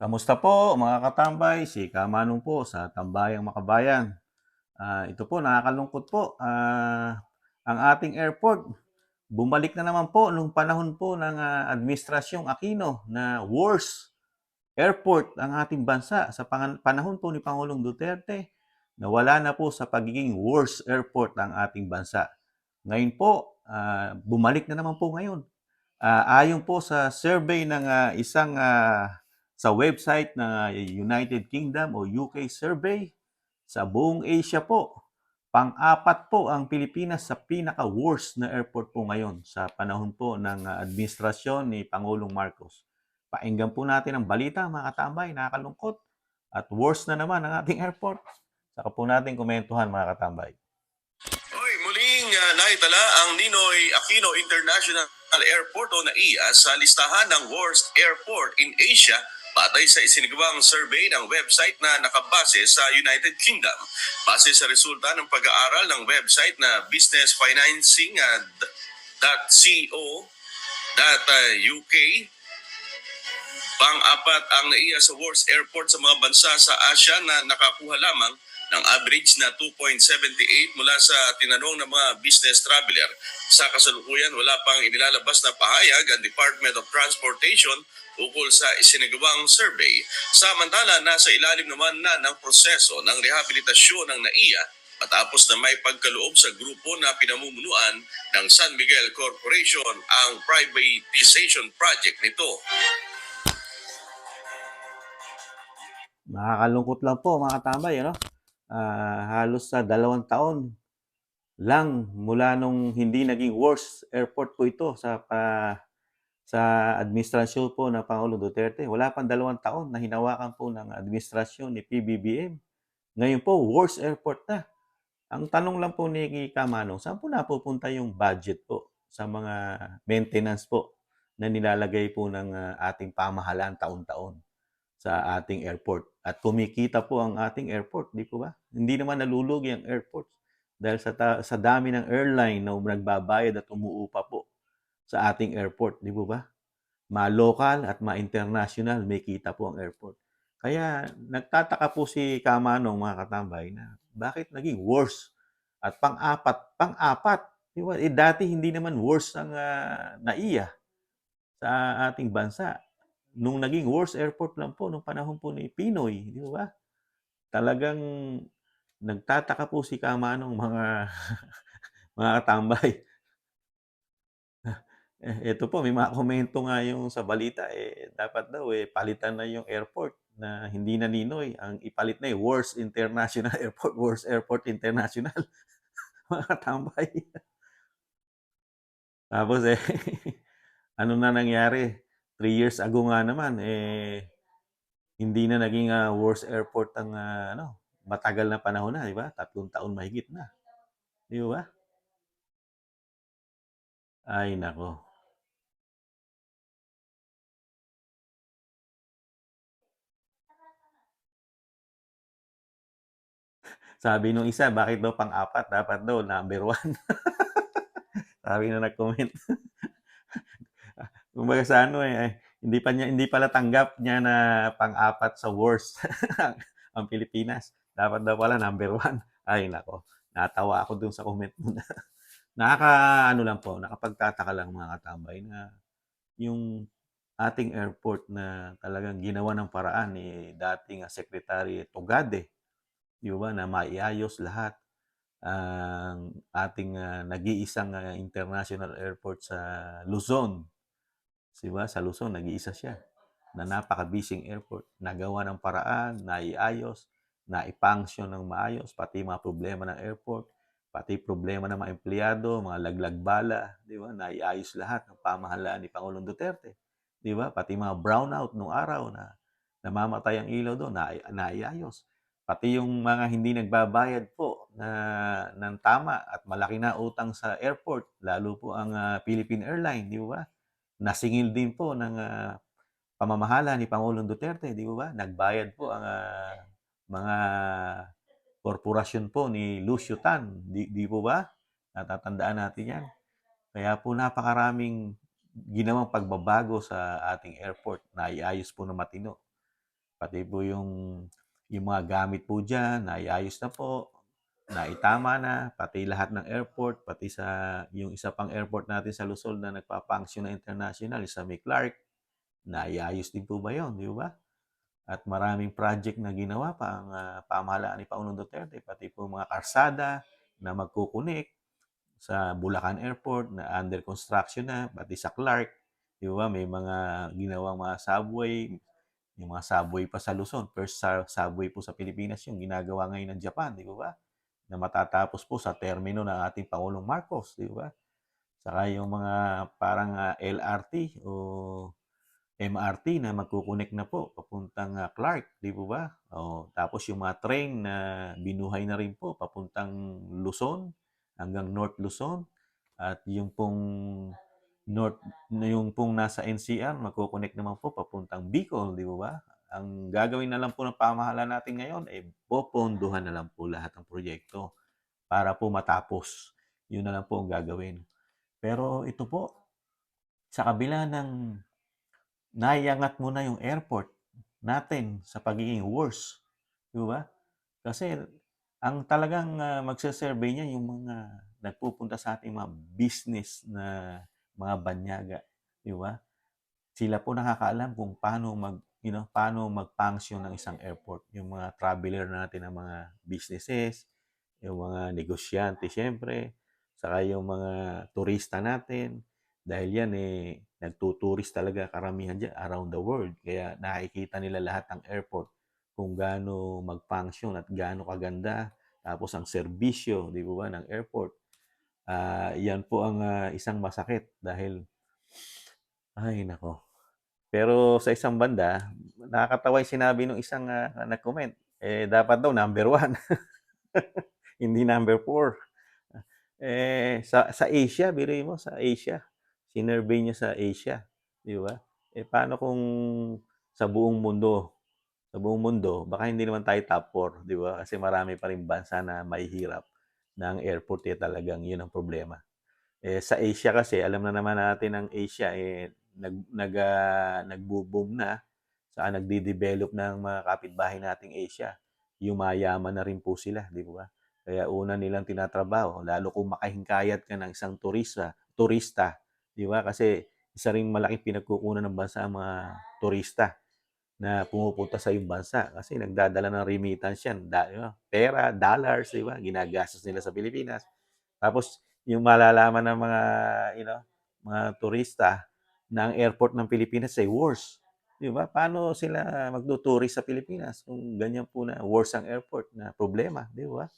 Kamusta po mga katambay? Si Kamanong po sa Tambayang Makabayan. Ah, ito po, nakakalungkot po. Ah, ang ating airport, bumalik na naman po nung panahon po ng ah, Administrasyong Aquino na worst airport ang ating bansa sa panahon po ni Pangulong Duterte. Nawala na po sa pagiging worst airport ang ating bansa. Ngayon po, ah, bumalik na naman po ngayon. Ah, ayon po sa survey ng ah, isang ah, sa website ng United Kingdom o UK survey sa buong Asia po. Pang-apat po ang Pilipinas sa pinaka-worst na airport po ngayon sa panahon po ng ah, administrasyon ni Pangulong Marcos. Painggan po natin ang balita mga katambay, nakakalungkot. At worst na naman ang ating airport. Saka po natin komentuhan mga katambay. Hoy, muling uh, naitala ang Ninoy Aquino International Airport o NAIA sa listahan ng worst airport in Asia batay sa isinagawang survey ng website na nakabase sa United Kingdom. Base sa resulta ng pag-aaral ng website na businessfinancing.co.uk, pang-apat ang NAIA sa worst airport sa mga bansa sa Asia na nakakuha lamang ng average na 2.78 mula sa tinanong ng mga business traveler. Sa kasalukuyan, wala pang inilalabas na pahayag ang Department of Transportation ukol sa isinagawang survey. Samantala, nasa ilalim naman na ng proseso ng rehabilitasyon ng NAIA matapos na may pagkaloob sa grupo na pinamumunuan ng San Miguel Corporation ang privatization project nito. Nakakalungkot lang po mga katambay, ano? Ah, halos sa dalawang taon lang mula nung hindi naging worst airport po ito sa pa, sa administrasyon po ng Pangulong Duterte. Wala pang dalawang taon na hinawakan po ng administrasyon ni PBBM. Ngayon po, worst airport na. Ang tanong lang po ni Kamanong, saan po napupunta yung budget po sa mga maintenance po na nilalagay po ng ah, ating pamahalaan taon-taon sa ating airport. At kumikita po ang ating airport, di po ba? Hindi naman nalulugi ang airport dahil sa, ta- sa dami ng airline na nagbabayad at umuupa po sa ating airport, di po ba? Ma-local at ma-international, may kita po ang airport. Kaya nagtataka po si Kamanong mga katambay na bakit naging worse at pang-apat, pang-apat. Di ba? Eh, dati hindi naman worse ang ah, naiya sa ating bansa nung naging worst airport lang po nung panahon po ni Pinoy, di ba? Talagang nagtataka po si Kamanong mga mga katambay. Eh, ito po, may mga komento nga yung sa balita, eh, dapat daw, eh, palitan na yung airport na hindi na Ninoy. Ang ipalit na eh, worst international airport, worst airport international. mga katambay. Tapos eh, ano na nangyari? Three years ago nga naman, eh, hindi na naging ah, worst airport ang ah, ano, matagal na panahon na, di ba? Tatlong taon mahigit na. Di ba? Ay, nako. Sabi nung isa, bakit daw pang-apat? Dapat daw number one. Sabi na nag-comment. Kumbaga sa ano eh, eh, hindi pa niya hindi pala tanggap niya na pang-apat sa worst ang, Pilipinas. Dapat daw pala number one. Ay nako, natawa ako dun sa comment mo na. Nakaka ano lang po, nakapagtataka lang mga katambay na yung ating airport na talagang ginawa ng paraan ni dating ah, Secretary Tugade, di ba, na maiayos lahat ang ating ah, nag-iisang ah, international airport sa Luzon. Di ba? Sa Luzon, nag-iisa siya na napaka-busy airport. Nagawa ng paraan, naiayos, naipunction ng maayos, pati mga problema ng airport, pati problema ng mga empleyado, mga laglag bala, di ba? Naiayos lahat ng pamahalaan ni Pangulong Duterte. Di ba? Pati mga brownout nung araw na namamatay ang ilaw doon, na, naiayos. Pati yung mga hindi nagbabayad po na ng tama at malaki na utang sa airport, lalo po ang ah, Philippine Airline, di ba? Nasingil din po ng ah, pamamahala ni Pangulong Duterte, di ba? Nagbayad po ang ah, mga korporasyon po ni Lucio Tan, di, di po ba? Natatandaan natin yan. Kaya po napakaraming ginawang pagbabago sa ating airport na iayos po na matino. Pati po yung yung mga gamit po diyan naiayos na po, naitama na, pati lahat ng airport, pati sa yung isa pang airport natin sa Luzon na nagpa-function na international, sa May Clark, naiayos din po ba yun, di ba? At maraming project na ginawa pa ang ah, pamahalaan ni Pangulong Duterte, pati po mga karsada na magkukunik sa Bulacan Airport na under construction na, pati sa Clark, di ba? May mga ginawang mga subway, yung mga subway pa sa Luzon, first subway po sa Pilipinas yung ginagawa ngayon ng Japan, di ba? Na matatapos po sa termino ng ating Pangulong Marcos, di ba? Saka yung mga parang ah, LRT o MRT na magkukunik na po papuntang ah, Clark, di ba? O, tapos yung mga train na binuhay na rin po papuntang Luzon hanggang North Luzon at yung pong North yung pong nasa NCR magkukunik naman po papuntang Bicol, di ba? Ang gagawin na lang po ng pamahalaan natin ngayon ay popondohan na lang po lahat ng proyekto para po matapos. Yun na lang po ang gagawin. Pero ito po, sa kabila ng naiangat mo na yung airport natin sa pagiging worse. Di ba? Kasi ang talagang uh, magsasurvey niya yung mga nagpupunta sa ating mga business na mga banyaga. Di ba? Sila po nakakaalam kung paano mag you know, paano mag-function ng isang airport. Yung mga traveler natin ng mga businesses, yung mga negosyante syempre, saka yung mga turista natin. Dahil yan eh, nagtuturist talaga karamihan dyan around the world. Kaya nakikita nila lahat ng airport kung gaano mag-function at gaano kaganda. Tapos ang serbisyo, di ba, ng airport. Ah, yan po ang ah, isang masakit dahil ay nako. Pero sa isang banda, nakakatawa yung sinabi ng isang ah, nag-comment. Eh, dapat daw number one. Hindi number four. Eh, sa, sa Asia, biruin mo, sa Asia. Sinurvey niya sa Asia. Di ba? Eh, paano kung sa buong mundo, sa buong mundo, baka hindi naman tayo top 4, di ba? Kasi marami pa rin bansa na may hirap ang airport eh talagang yun ang problema. Eh, sa Asia kasi, alam na naman natin ang Asia, eh, nag, nag, uh, nagbo-boom na, saan nagde-develop ng mga kapitbahay nating Asia. Yumayaman na rin po sila, di ba? Kaya una nilang tinatrabaho, lalo kung makahingkayat ka ng isang turista, turista, di ba? Kasi isa rin malaking pinagkukunan ng bansa ang mga turista na pumupunta sa iyong bansa kasi nagdadala ng remittance yan. Da, know, pera, dollars, di ba? Ginagastos nila sa Pilipinas. Tapos, yung malalaman ng mga, you know, mga turista na airport ng Pilipinas ay worse. Di ba? Paano sila magtuturist sa Pilipinas kung ganyan po na worse ang airport na problema, di ba?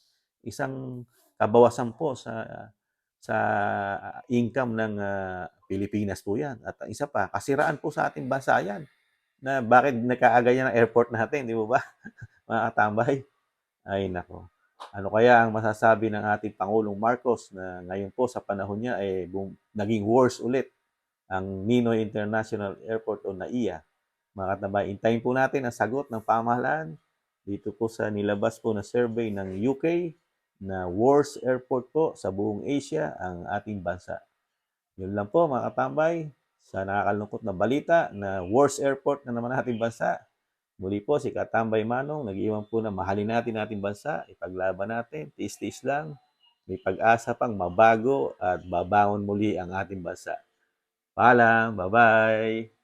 Isang kabawasan po sa sa income ng uh, Pilipinas po yan. At isa pa, kasiraan po sa ating bansa yan na bakit nagkaagaya ng airport natin, di ba ba? Mga katambay. Ay nako. Ano kaya ang masasabi ng ating Pangulong Marcos na ngayon po sa panahon niya ay eh, naging worse ulit ang Ninoy International Airport o NAIA. Mga katambay, intayin po natin ang sagot ng pamahalaan dito po sa nilabas po na survey ng UK na worst airport po sa buong Asia ang ating bansa. Yun lang po mga katambay sa nakakalungkot na balita na worst airport na naman ating bansa. Muli po si Katambay Manong, nag-iwan po na mahalin natin ating bansa, ipaglaban natin, tiis-tiis lang, may pag-asa pang mabago at babangon muli ang ating bansa. Paalam, bye-bye!